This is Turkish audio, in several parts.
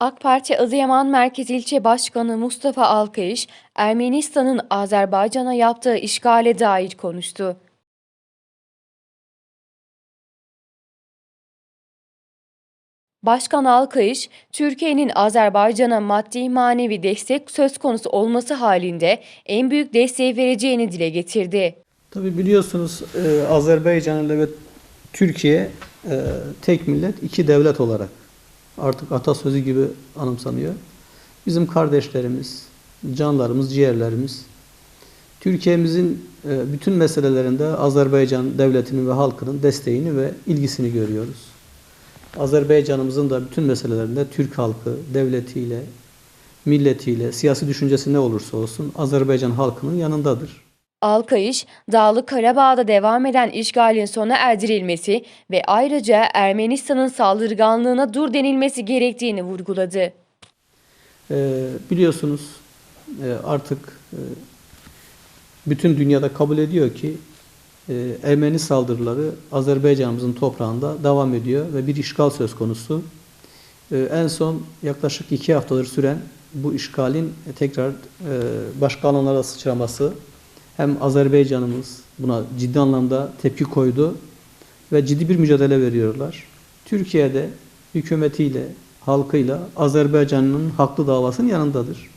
AK Parti Adıyaman Merkez İlçe Başkanı Mustafa Alkayış, Ermenistan'ın Azerbaycan'a yaptığı işgale dair konuştu. Başkan Alkayış, Türkiye'nin Azerbaycan'a maddi manevi destek söz konusu olması halinde en büyük desteği vereceğini dile getirdi. Tabi biliyorsunuz e, Azerbaycan ile ve Türkiye e, tek millet iki devlet olarak artık atasözü gibi anımsanıyor. Bizim kardeşlerimiz, canlarımız, ciğerlerimiz. Türkiye'mizin e, bütün meselelerinde Azerbaycan devletinin ve halkının desteğini ve ilgisini görüyoruz. Azerbaycan'ımızın da bütün meselelerinde Türk halkı, devletiyle, milletiyle, siyasi düşüncesi ne olursa olsun Azerbaycan halkının yanındadır. Alkayış, Dağlık Karabağ'da devam eden işgalin sona erdirilmesi ve ayrıca Ermenistan'ın saldırganlığına dur denilmesi gerektiğini vurguladı. Ee, biliyorsunuz e, artık e, bütün dünyada kabul ediyor ki e, Ermeni saldırıları Azerbaycan'ımızın toprağında devam ediyor ve bir işgal söz konusu. En son yaklaşık iki haftadır süren bu işgalin tekrar başka alanlara sıçraması hem Azerbaycan'ımız buna ciddi anlamda tepki koydu ve ciddi bir mücadele veriyorlar. Türkiye'de hükümetiyle, halkıyla Azerbaycan'ın haklı davasının yanındadır.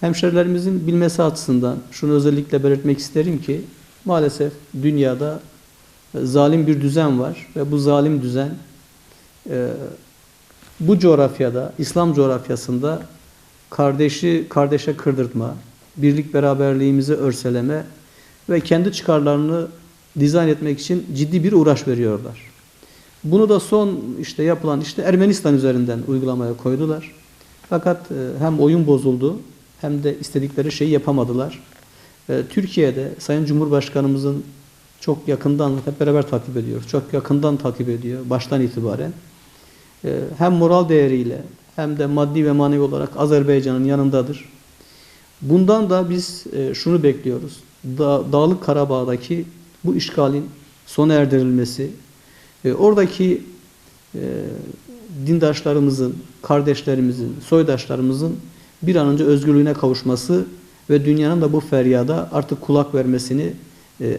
Hemşerilerimizin bilmesi açısından şunu özellikle belirtmek isterim ki maalesef dünyada zalim bir düzen var ve bu zalim düzen e, bu coğrafyada, İslam coğrafyasında kardeşi kardeşe kırdırtma, birlik beraberliğimizi örseleme ve kendi çıkarlarını dizayn etmek için ciddi bir uğraş veriyorlar. Bunu da son işte yapılan işte Ermenistan üzerinden uygulamaya koydular. Fakat e, hem oyun bozuldu hem de istedikleri şeyi yapamadılar. E, Türkiye'de Sayın Cumhurbaşkanımızın çok yakından hep beraber takip ediyoruz. Çok yakından takip ediyor baştan itibaren. E, Hem moral değeriyle hem de maddi ve manevi olarak Azerbaycan'ın yanındadır. Bundan da biz e, şunu bekliyoruz. Da, Dağlık Karabağ'daki bu işgalin sona erdirilmesi, e, oradaki e, dindaşlarımızın, kardeşlerimizin, soydaşlarımızın bir an önce özgürlüğüne kavuşması ve dünyanın da bu feryada artık kulak vermesini,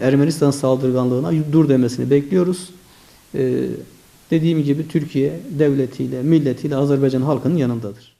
Ermenistan saldırganlığına dur demesini bekliyoruz. Dediğim gibi Türkiye devletiyle, milletiyle Azerbaycan halkının yanındadır.